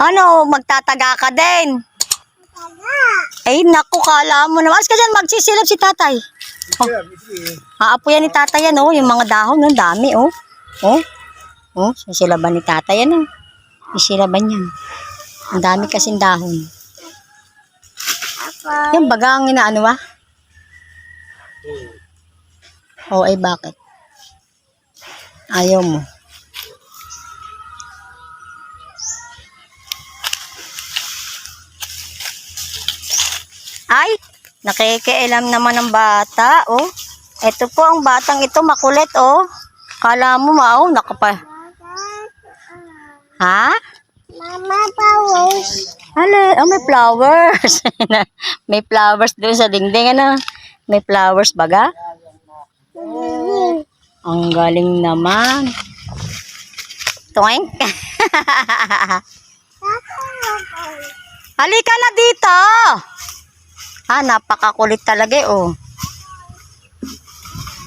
Ano, magtataga ka din. Ay, naku, kala mo naman. Alas ka dyan, magsisilap si tatay. Oh. Aapuyan ni tatay yan, oh. Yung mga dahon, oh. Dami, oh. Oh. Oh, sisilaban ni tatay yan, oh. Sisilaban yan. Ang dami kasing dahon. Yung baga ang inaano, ah. Oh, ay bakit? Ayaw mo. Nakikialam naman ng bata, oh. Ito po ang batang ito, makulit, oh. Kala mo, ma, oh, nakapa. Ha? Mama Paus. Hala, oh, may flowers. may flowers doon sa dingding, ano? May flowers baga? Ang galing naman. Toink. Halika na dito. Ah, napakakulit talaga eh, oh.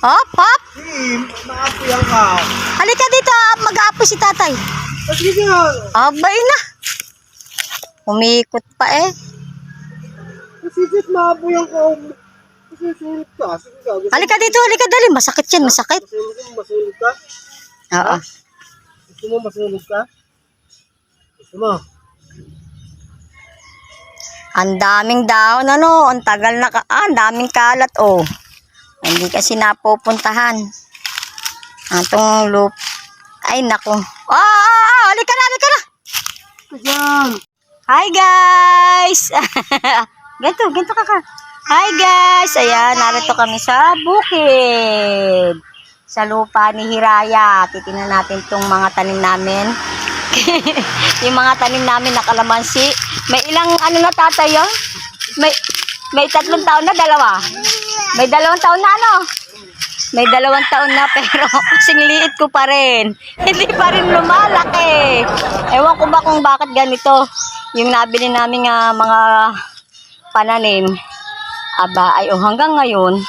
Hop, hop. Maapuyan ka. Halika dito, ah, mag-aapoy si tatay. Sige. Abay na. Umikot pa eh. Sige, maapuyan ka. Masusunod ka. Sige. Gusto, Halika dito, halika dali. Masakit yan, masakit. masunod ka? Oo. Gusto mo masunod ka? Gusto mo? Ang daming daon, ano, ang tagal na, ka ah, ang daming kalat, oh. Hindi kasi napupuntahan. Atong loop. Ay, nako. Ah, ah, ah, halika na, halika na. Diyan. Hi, guys. ganito, ganito ka ka. Hi, guys. Ayan, narito kami sa bukid. Sa lupa ni Hiraya. Titingnan natin tong mga tanim namin. yung mga tanim namin na kalamansi. May ilang ano na tatay yun? May, may tatlong taon na, dalawa. May dalawang taon na ano? May dalawang taon na pero kasing liit ko pa rin. Hindi pa rin lumalaki. Ewan ko ba kung bakit ganito. Yung nabili namin nga mga pananim. Aba, ay oh, hanggang ngayon,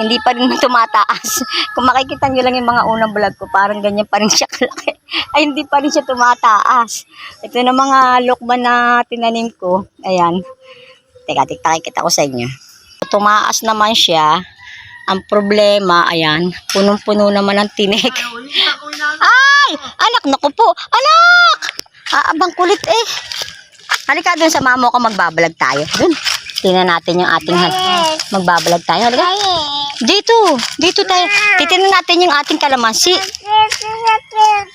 hindi pa rin tumataas. Kung makikita nyo lang yung mga unang vlog ko, parang ganyan pa rin siya kalaki. Ay, hindi pa rin siya tumataas. Ito na mga lokban na tinanim ko. Ayan. Teka, tikta kita ko sa inyo. Tumaas naman siya. Ang problema, ayan, punong-puno naman ang tinik. Ay! Anak, naku po! Anak! Ah, abang kulit eh. Halika dun sa mamo ko, magbabalag tayo. Dun. Tingnan natin yung ating hal. Magbabalag tayo. Halika. Dito. Dito tayo. Titingnan natin yung ating kalamansi.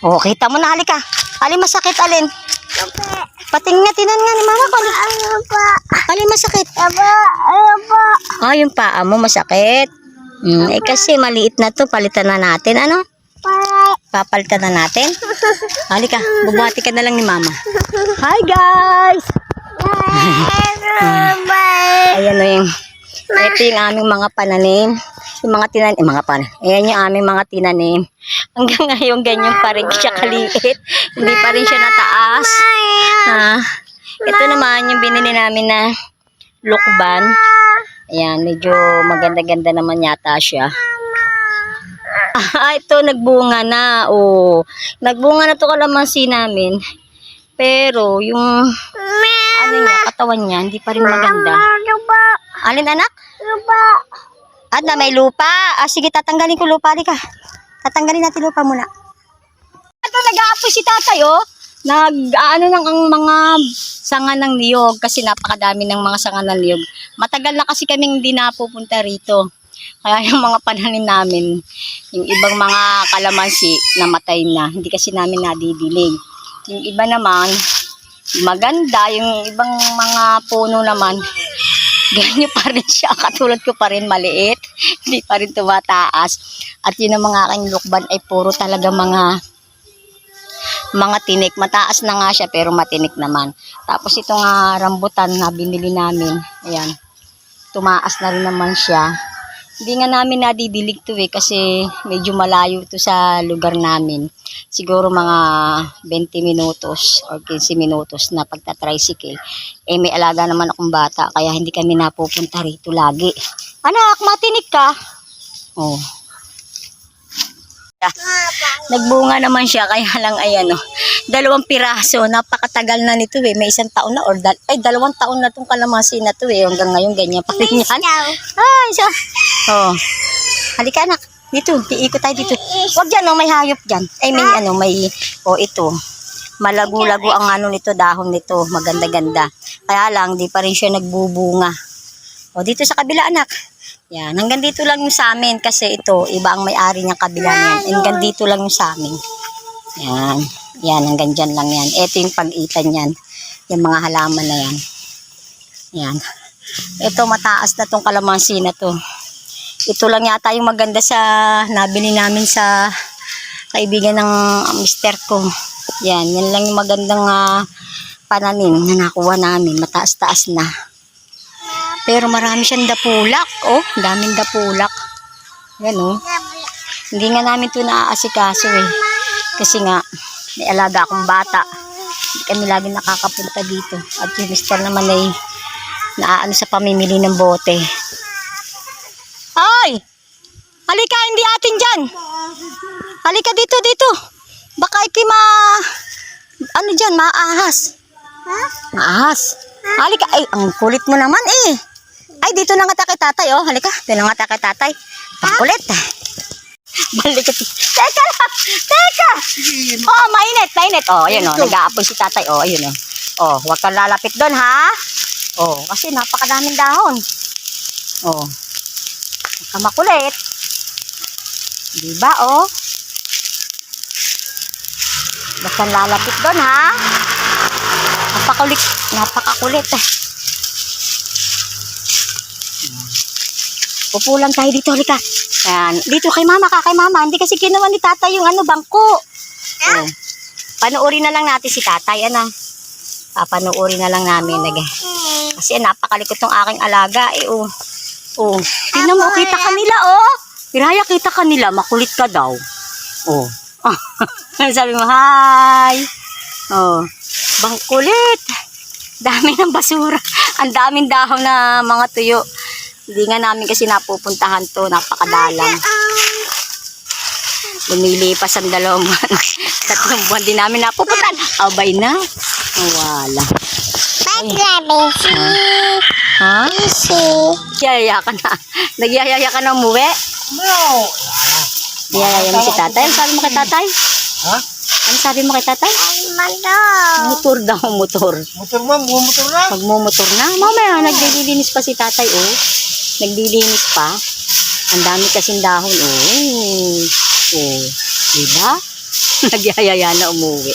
Oh, kita mo na. Halika. Alin masakit, alin? Patingnan, tinan nga ni mama ko. Ano pa? Alin masakit? Aba, ano pa? Ah, yung paa mo masakit. Hmm, eh kasi maliit na to, palitan na natin. Ano? Papalitan na natin. Halika, bubati ka na lang ni mama. Hi guys! Bye. Ayan o yung, ito yung aming mga pananim. Yung mga tinanim, eh, mga pan. Ayan yung aming mga tinanim. Hanggang ngayon, ganyan pa rin siya kaliit. Hindi pa rin siya nataas. Ha? Ito naman yung binili namin na lukban. Ayan, medyo maganda-ganda naman yata siya. Ah, ito nagbunga na. Oh, nagbunga na to kalamansi namin. Pero yung ano niya, katawan niya, hindi pa rin maganda. Ano? Alin anak? Ano ba? At na may lupa. Ah, sige, tatanggalin ko lupa. Halika. Tatanggalin natin lupa muna. Ito, nag-aapoy si tatay, oh. Nag, ano nang ang mga sanga ng niyog kasi napakadami ng mga sanga ng niyog. Matagal na kasi kaming hindi napupunta rito. Kaya yung mga pananim namin, yung ibang mga kalamansi, namatay na. Hindi kasi namin nadidilig. Yung iba naman, maganda. Yung ibang mga puno naman, ganyan pa rin siya. Katulad ko pa rin, maliit. Hindi pa rin tumataas. At yun ang mga aking lukban ay puro talaga mga mga tinik. Mataas na nga siya pero matinik naman. Tapos ito nga rambutan na binili namin. Ayan. Tumaas na rin naman siya. Hindi nga namin nadidilig to eh kasi medyo malayo to sa lugar namin. Siguro mga 20 minutos or 15 minutos na pagta-tricycle. Eh may alaga naman akong bata kaya hindi kami napupunta rito lagi. Anak, matinik ka? Oh. Nagbunga naman siya, kaya lang ayan o. Dalawang piraso, napakatagal na nito eh. May isang taon na, or dal ay dalawang taon na tong kalamansi na to eh. Hanggang ngayon, ganyan pa rin yan. Ay, siya. Oh. Halika anak. Dito, iikot tayo dito. Huwag dyan, no, may hayop dyan. Ay, may ano, may, oh, ito. Malago-lago ang ano nito, dahon nito. Maganda-ganda. Kaya lang, di pa rin siya nagbubunga. O, dito sa kabila, anak. Yan, hanggang dito lang yung sa amin kasi ito, iba ang may-ari ng kabila niyan. Hanggang dito lang yung sa amin. Yan, yan, hanggang dyan lang yan. Ito yung pag-itan yan. Yung mga halaman na yan. Yan. Ito, mataas na tong kalamansi na to. Ito lang yata yung maganda sa nabili namin sa kaibigan ng mister ko. Yan, yan lang yung magandang ah, pananim na nakuha namin. Mataas-taas na. Pero marami siyang dapulak. Oh, daming dapulak. Yan oh. Hindi nga namin ito naaasikaso eh. Kasi nga, may alaga akong bata. Hindi kami lagi nakakapunta dito. At yung mister naman ay naaano sa pamimili ng bote. Halika, hindi atin dyan. Halika dito, dito. Baka iki ma... Ano dyan, maahas. Maahas. Halika, ay, ang kulit mo naman eh. Ay, dito na nga kay tatay, oh. Halika, dito na nga kay tatay. Ang kulit. Balik ka. Teka lang, teka. Oh, mainit, mainit. Oh, ayun oh, nag-aapoy si tatay. Oh, ayun oh. Oh, huwag kang lalapit doon, ha? Oh, kasi napakadaming dahon. Oh. Huwag makulit. Diba, oh? Kang lalapit doon, ha? Napakakulit, napakakulit. eh. Upo lang tayo dito, halika. Yan. Dito kay mama ka, kay mama. Hindi kasi ginawa ni tatay yung ano, bangko. Oh. Panuorin na lang natin si tatay, ano. Papanuorin na lang namin. Nag kasi napakalikot ng aking alaga, eh, oh. Oh. Tingnan mo, kita kanila, oh. Piraya, kita kanila. Makulit ka daw. Oh. Sabi mo, hi. Oh. Bangkulit. Dami ng basura. Ang daming dahon na mga tuyo. Hindi nga namin kasi napupuntahan to. Napakadalang. Lumilipas ang dalawang buwan. Tatlong buwan din namin napupuntahan. Abay na. Oh, wala. Ha? Yayaya ka na. Nagyayaya ka na umuwi? No! Yayaya mo si tatay. Ano sabi mo kay tatay? Ha? Ano sabi mo kay tatay? Motor daw, motor. Motor mo, bumotor na. Magmumotor na. Mamaya, naglilinis pa si tatay, oh. Naglilinis pa. Ang dami kasing dahon, oh. Oh. Diba? Nagyayaya na umuwi.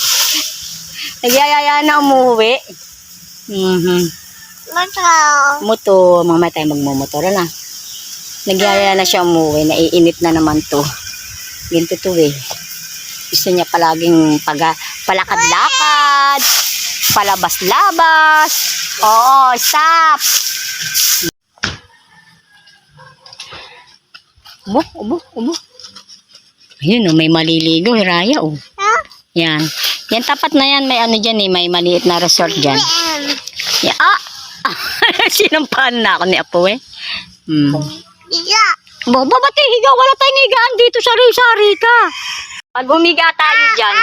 Nagyayaya na umuwi. Mhm. Motor. Mamaya tayo magmumotor na. Nagyayaya na siya umuwi. Naiinip na naman to. Ganito to eh. Gusto niya palaging paga, palakad-lakad, palabas-labas. Oo, stop. Ubo, ubo, ubo. Ayun, oh, may maliligo, Hiraya, oh. Yan. Yan, tapat na yan. May ano dyan, eh. May maliit na resort dyan. Yan. Ah! Sinampahan na ako ni Apo, eh. Hmm. Bo, ba, ba't higa? Wala tayong higaan dito. Sari-sari ka. Pag humiga tayo dyan.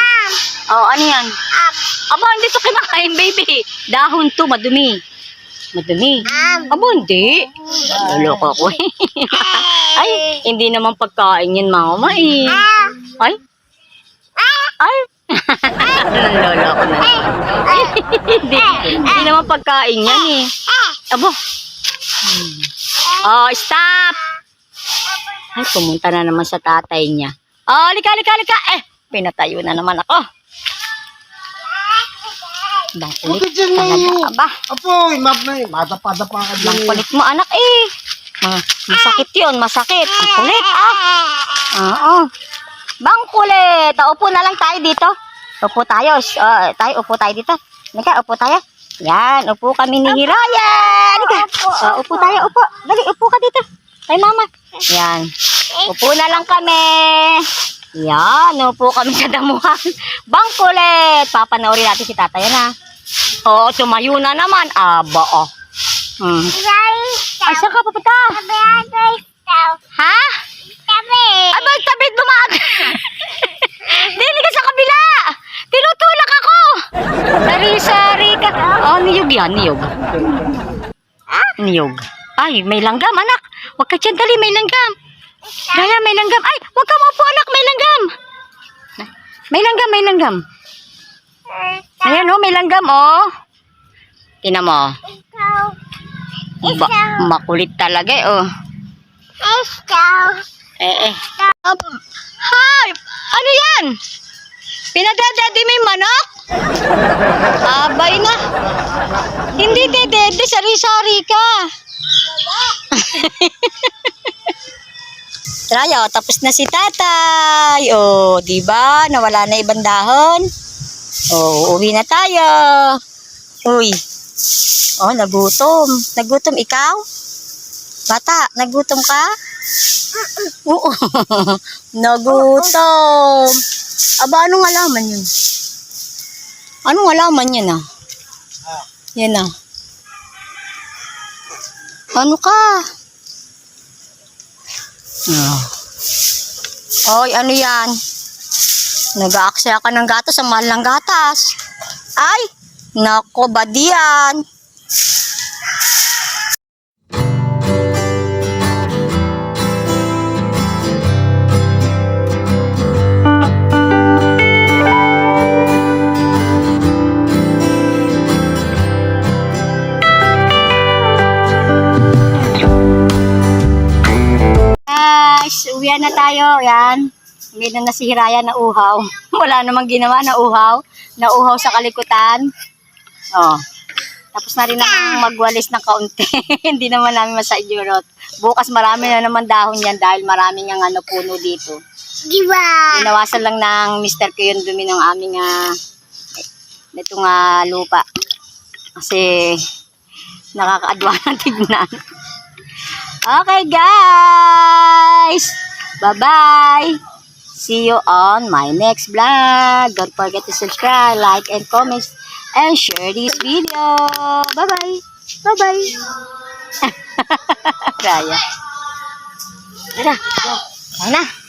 Oh, ano yan? Aba, hindi to kinakain, baby. Dahon to, madumi. Madumi. Aba, hindi. Luloko ko. Ay, hindi naman pagkain yan, mama eh. Ay. Ay. Luloko na. hindi, hindi naman pagkain yan eh. Aba. Hmm. Oh, stop. Ay, pumunta na naman sa tatay niya. Oh, lika, lika, lika. Eh, pinatayo na naman ako. Bang kulit Bakit dyan talaga, mo? aba. Apo, map na eh. Madapa-dapa ka Bang dyan. kulit mo, anak eh. Ma- masakit yun, masakit. Ang kulit, ah. Oo. Bang kulit. Upo na lang tayo dito. Upo tayo. Ah, tayo, upo tayo dito. Nika, upo tayo. Yan, upo kami ni Hiraya. Nika. Ah, upo tayo, upo. Dali, upo ka dito. Kay mama. Yan. Upo na lang kami. Yan, upo kami sa damuhan. Bang kulit. Papanoorin natin si tatay na. Oo, tumayo na naman. Aba, oh. Hmm. Ay, saan ka pupunta? Ha? Tabi. Abay, tabid bumaag. Dili ka sa kabila. Tinutulak ako. Sari-sari ka. Oh, niyog yan, niyog. Niyog. Ay, may langgam, anak. Huwag ka dyan, dali, may langgam. Daya, may langgam. Ay, huwag ka mapo, anak, may langgam. May langgam, may langgam. Ayan, oh, may langgam, oh. Tina mo. Ikaw. Ba, makulit talaga, eh, oh. Ikaw. Eh, eh. Hi! Ano yan? Pinadadede mo yung manok? Abay na. Hindi dedede, sari-sari ka. Traya, tapos na si tatay. O, di ba? Nawala na ibang dahon. O, uwi na tayo. Uy. Oh, nagutom. Nagutom ikaw? Bata, nagutom ka? Oo. Nagutom. Aba, anong alaman yun? Anong alaman yun ah? Yan ah. Ano ka? Ah. Oy, ano yan? Nag-aaksaya ka ng gatas sa mahal ng gatas. Ay! Nako, badiyan. Hindi na nasihiraya na uhaw. Wala namang ginawa na uhaw. Na uhaw sa kalikutan. Oh. Tapos na rin naman magwalis ng kaunti. Hindi naman namin masaidurot. Bukas marami na naman dahon yan dahil maraming ang ano puno dito. Di ba? Binawasan lang ng Mr. ko yung dumi ng aming ah, nitong ah, lupa. Kasi nakakaadwa ng tignan. Okay guys! Bye-bye! See you on my next vlog. Don't forget to subscribe, like, and comment, and share this video. Bye-bye! Bye-bye! Raya. Tara, na.